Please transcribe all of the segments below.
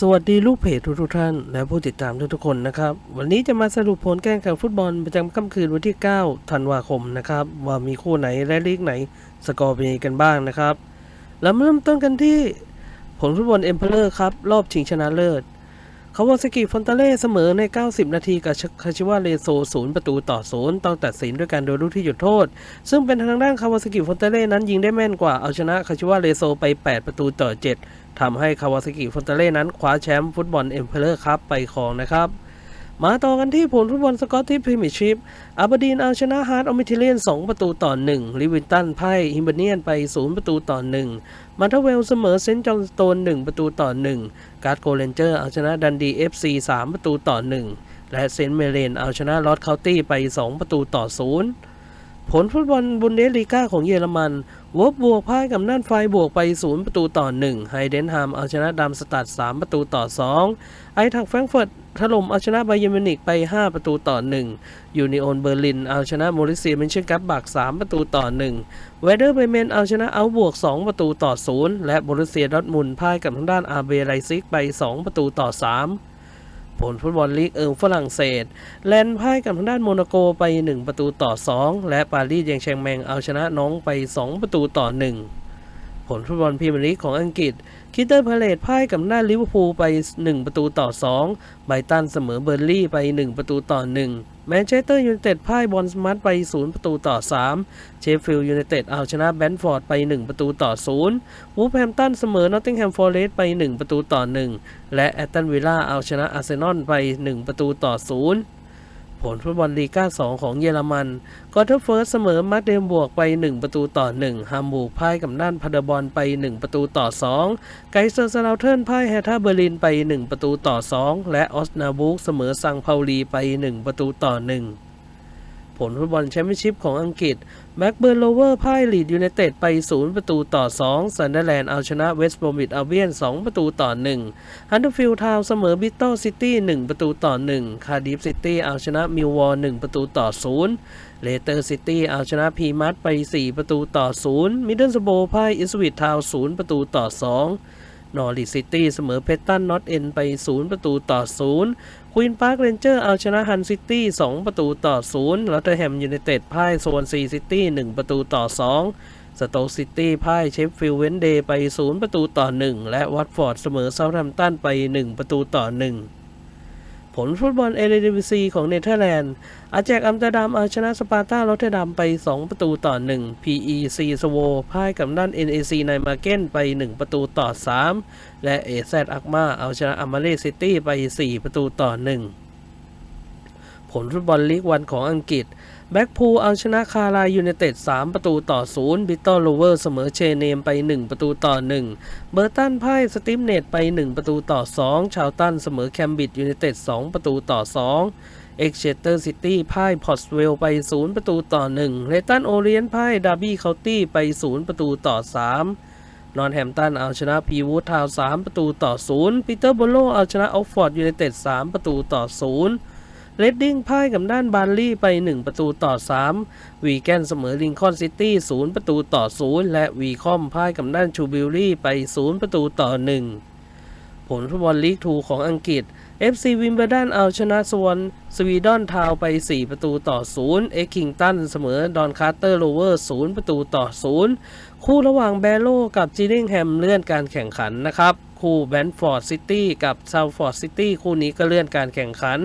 สวัสดีลูกเพจทุกๆท่าน และผู้ติดตามทุกๆคนนะครับ วันนี้จะมาสรุปผลการแข่งฟุตบอลประจำค่ำคืนวันที่ 9 ธันวาคมนะครับ ว่ามีคู่ไหนและลีกไหนสกอร์เป็นยังไงกันบ้างนะครับแล้วมาเริ่มต้นกันที่ผลฟุตบอลเอ็มเพลเลอร์ครับ รอบชิงชนะเลิศ คาวาซากิฟอนตาเล่เสมอใน 90 นาทีกับคาชิวาเลโซ0ประตูต่อ0ต้องตัดสินด้วยการโดนลูกที่หยุดโทษ ซึ่งเป็นทางด้านคาวาซากิฟอนตาเล่นั้นยิงได้แม่นกว่าเอาชนะคาชิวาเลโซไป 8 ประตูต่อ 7ทำให้คาวาซากิฟอนตาเล่นั้นคว้าแชมป์ฟุตบอลเอ็มเพลเลอร์คัพไปครองนะครับ มาต่อกันที่ผลฟุตบอลสกอตตีพรีเมียร์ชิพอาบดีนเอาชนะฮาร์ดออมิทิเลียน 2 ประตูต่อ 1 ลิวินตันไพ่ฮิมเบเนียนไป 0 ประตูต่อ 1 มาทเวลเสมอเซนต์จอห์นสโตน 1 ประตูต่อ 1 การ์ดโกเลนเจอร์เอาชนะดันดีเอฟซี3ประตูต่อ 1 และเซนต์เมเรนเอาชนะลอตเคานตี้ไป 2 ประตูต่อ 0 ผลฟุตบอลบุนเดสลีกาของเยอรมันวบบวกพ่ายกับน่านไฟบวกไป 0 ประตูต่อ 1 ไฮเดนฮามเอาชนะดัมสตัด 3 ประตูต่อ 2 ไอทักแฟรงเฟิร์ตถล่มเอาชนะไบเยนมินิกไป 5 ประตูต่อ 1 ยูนิโอนเบอร์ลินเอาชนะโมริเซียเมนเชนกับบาก3 ประตูต่อ 1 เวเดอร์เบเมนเอาชนะเอาบวก 2 ประตูต่อ 0 และโมริเซียดอร์ทมุนพ่ายกับทางด้านอาเบไลซิกไป 2 ประตูต่อ 3 ผลฟุตบอลลีกเอิงฝรั่งเศส แลนพ่ายกับทางด้านโมนาโกไป 1 ประตูต่อ 2 และปารีสยังแชงแมงเอาชนะน้องไป 2 ประตูต่อ 1 ผลฟุตบอลพรีเมียร์ลีกของอังกฤษ คิตเตอร์พาเลตพ่ายกับหน้าลิเวอร์พูลไป 1 ประตูต่อ 2 ไบรตันเสมอเบอร์ลี่ไป 1 ประตูต่อ 1 แมนเชสเตอร์ยูไนเต็ดพ่ายบอลสมาร์ทไป 0 ประตูต่อ 3 เชฟฟิลด์ยูไนเต็ดเอาชนะแบนฟอร์ดไป 1 ประตูต่อ 0 วูฟแฮมตันเสมอนอตติงแฮมฟอร์เรสต์ไป 1 ประตูต่อ 1 และแอตตันวิลล่าเอาชนะอาร์เซนอลไป 1 ประตูต่อ 0 ผลฟุตบอลลีกา2ของเยอรมันกอเทอร์เฟิร์สเสมอมาร์เดมบวกไป 1 ประตูต่อ 1ฮัมบูร์กพ่ายกับด้านพาดบอลไป 1 ประตูต่อ 2 ไกเซอร์สลาเทิร์นพ่ายแฮท่าเบอร์ลินไป 1 ประตูต่อ 2 และออสนาบุกเสมอซังเปาลีไป 1 ประตูต่อ 1 ผลฟุตบอลแชมเปี้ยนชิพของอังกฤษแบ็กเบิร์นโลเวอร์พ่ายลีดยูไนเต็ดไป 0 ประตูต่อ 2 ซันเดอร์แลนด์เอาชนะเวสต์บรอมิดอัลเบียน 2 ประตูต่อ 1 ฮันเดอร์ฟิลด์ทาวเสมอบิตเทิลซิตี้ 1 ประตูต่อ 1 คาร์ดิฟซิตี้เอาชนะมิลวอร์1ประตูต่อ 0 เลเตอร์ซิตี้เอาชนะพีมัตไป 4 ประตูต่อ 0 มิดเดิลสโบพ่ายอิสวิตทาวน์0ประตูต่อ 2 นอริซิตี้เสมอเพตตันนอตเอ็นไป 0 ประตูต่อ 0ควีนพาร์คเรนเจอร์เอาชนะฮันซิตี้ 2 ประตูต่อ 0ลอตเตอร์แฮมยูไนเต็ดพ่ายโซนซีซิตี้ 1 ประตูต่อ 2 สโตซิตี้พ่ายเชฟฟิลด์เวนเดย์ไป 0 ประตูต่อ 1 และวัตฟอร์ดเสมอเซาท์แฮมป์ตันไป 1 ประตูต่อ 1 ผลฟุตบอลเอเดนวิซีของเนเธอร์แลนด์ อาแจกอัมสเตอร์ดัมเอาชนะสปาร์ตาโรตเทอร์ดัมไป 2 ประตูต่อ 1 PEC สโวพ่ายกับด้าน NAC ไนมาเก้นไป 1 ประตูต่อ 3 และเอเซอักมาเอาชนะอัมาเลซิตี้ไป 4 ประตูต่อ 1 ผลฟุตบอลลีกวันของอังกฤษ แบ็กพูลเอาชนะคารายูไนเต็ด 3 ประตูต่อ 0 บิตเตอร์โลเวอร์เสมอเชเนมไป 1 ประตูต่อ 1 เบอร์ตันพ่ายสติมเนตไป 1 ประตูต่อ 2 ชาวตันเสมอแคมบิดยูไนเต็ด 2 ประตูต่อ 2เอ็กเชเตอร์ซิตี้พ่ายพอร์ตเวลไป 0 ประตูต่อ 1 เลตันโอเรียนพ่ายดาร์บี้เคาน์ตี้ไป 0 ประตูต่อ 3 นอนแฮมตันเอาชนะพีวูดทาว 3 ประตูต่อ 0 ปีเตอร์โบโลเอาชนะออกฟอร์ดยูไนเต็ด 3 ประตูต่อ 0 เรดดิ้งพ่ายกับด้านบาร์ลี่ไป 1 ประตูต่อ 3 วีแกนเสมอลิงคอนซิตี้0ประตูต่อ 0 และวีคอมพ่ายกับด้านชูบิลลี่ไป 0 ประตูต่อ 1 ผลฟุตบอลลีกทูของอังกฤษ FC วิมเบอร์ดันเอาชนะสวอน สวีดอนทาวไป 4 ประตูต่อ 0 เอ็กคิงตันเสมอ ดอนคาร์เตอร์โรเวอร์ 0 ประตูต่อ 0 คู่ระหว่างแบโลกับจิลิงแฮมเลื่อนการแข่งขันนะครับ คู่แบนฟอร์ดซิตี้กับเซาฟอร์ดซิตี้คู่นี้ก็เลื่อนการแข่งขัน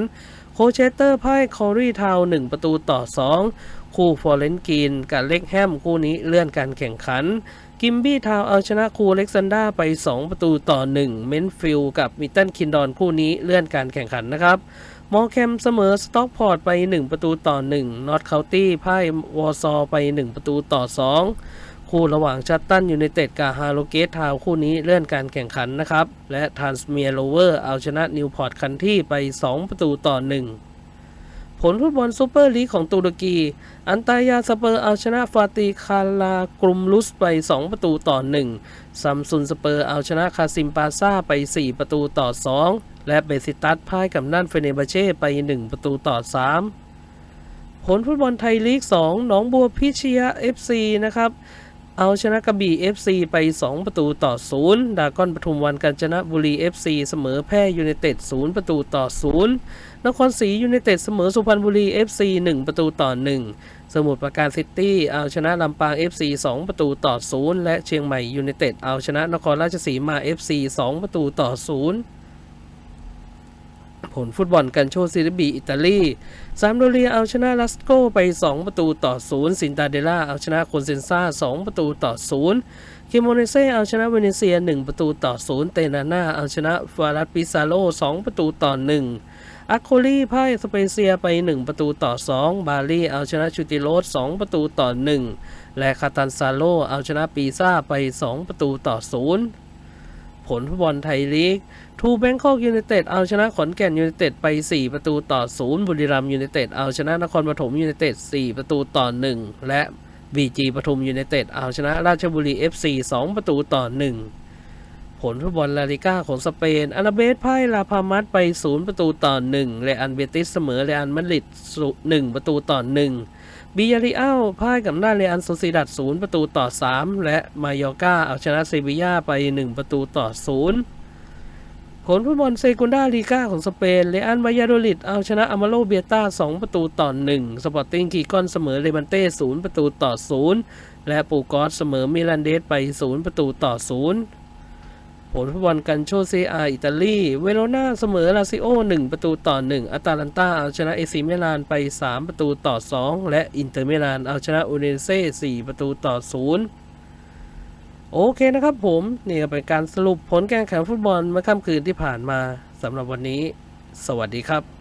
โคเชสเตอร์พ่ายคอรีทาวน์1ประตูต่อ 2 คู่ฟอร์เรนกีนกับเล็กแฮมคู่นี้เลื่อนการแข่งขันกิมบี้ทาวเอาชนะคูเล็กซันดาไป 2 ประตูต่อ 1 เมนฟิลกับมิตตันคินดอนคู่นี้เลื่อนการแข่งขันนะครับ มอร์แคมเสมอสต็อกพอร์ตไป 1 ประตูต่อ1นอตเคาน์ตี้พ่ายวอร์ซอไป 1 ประตูต่อ 2 คู่ระหว่างชัตตันยูไนเต็ดกับฮาโลเกตทาวคู่นี้เลื่อนการแข่งขันนะครับ และทานสเมียโรเวอร์เอาชนะนิวพอร์ตคันที่ไป 2 ประตูต่อ 1 ผลฟุตบอลซูเปอร์ลีกของตุรกี อันตายาสเปอร์เอาชนะฟาติคาลากรุมลุสไป 2 ประตูต่อ 1 ซัมซุนสเปอร์เอาชนะคาซิมปาซาไป 4 ประตูต่อ 2 และเบซิตัสพ่ายกับนั่นเฟเนบาเช่ไป 1 ประตูต่อ 3 ผลฟุตบอลไทยลีก 2 หนองบัวพิชยา FC นะครับ เอาชนะกระบี่ FC ไป 2 ประตูต่อ 0 ดากอนปทุมวันกาญจนบุรี FC เสมอแพร่ยูไนเต็ด 0 ประตูต่อ 0 นครศรียูไนเต็ดเสมอสุพรรณบุรี FC 1 ประตูต่อ 1 สมุทรปราการซิตี้เอาชนะลำปาง FC 2 ประตูต่อ 0 และเชียงใหม่ยูไนเต็ดเอาชนะนครราชสีมา FC 2 ประตูต่อ 0 ลฟุตบอลกันโชซีรีบีอิตาลีซามโดเรียเอาชนะลัสโกไป 2 ประตูต่อ0ซินตาเดล่าเอาชนะโคนเซนซา2 ประตูต่อ0เคโมเนเซเอาชนะเวเนเซีย 1 ประตูต่อ0เตนาน่าเอาชนะฟารัสปิซาโล 2 ประตูต่อ1อัคโคลีพ่ายสเปเซียไป 1 ประตูต่อ 2 บาลีเอาชนะชูติโรส2ประตูต่อ 1 และคาตันซาโลเอาชนะปีซ่าไป 2 ประตูต่อ 0 ผลฟุตบอลไทยลีกทูแบงคอกยูไนเต็ดเอาชนะขอนแก่นยูไนเต็ดไป 4 ประตูต่อ 0 บุรีรัมย์ยูไนเต็ดเอาชนะนครปฐมยูไนเต็ด 4 ประตูต่อ 1 และบีจีปทุมยูไนเต็ดเอาชนะราชบุรี FC 2 ประตูต่อ 1 ผลฟุตบอลลาลิก้าของสเปนอาราเบสพ่ายลาพามัสไป 0 ประตูต่อ 1 และอันเบติสเสมอและอันมาดริด1ประตูต่อ 1 บิยาริอัลพ่ายกับหน้าเรอันโซซิดัด0ประตูต่อ 3 และมายอกาเอาชนะเซบียาไป 1 ประตูต่อ 0 ผลฟุตบอลเซกุนดาลีกาของสเปนเรอันบายาโดลิดเอาชนะอามาโลเบียตา2ประตูต่อ 1 สปอร์ติ้งกีกอนเสมอเลบันเต้0ประตูต่อ 0 และปูกอสเสมอมิลันเดสไป 0 ประตูต่อ 0 ผลฟุตบอลกันโชเซอาอิตาลี เวโรนาเสมอลาซิโอ 1 ประตูต่อ 1อาตาลันตาเอาชนะเอซิมิลานไป 3 ประตูต่อ 2 และอินเตอร์มิลานเอาชนะอูเนเซ่4ประตูต่อ 0 โอเคนะครับผม นี่ก็เป็นการสรุปผลการแข่งฟุตบอลเมื่อค่ำคืนที่ผ่านมาสำหรับวันนี้ สวัสดีครับ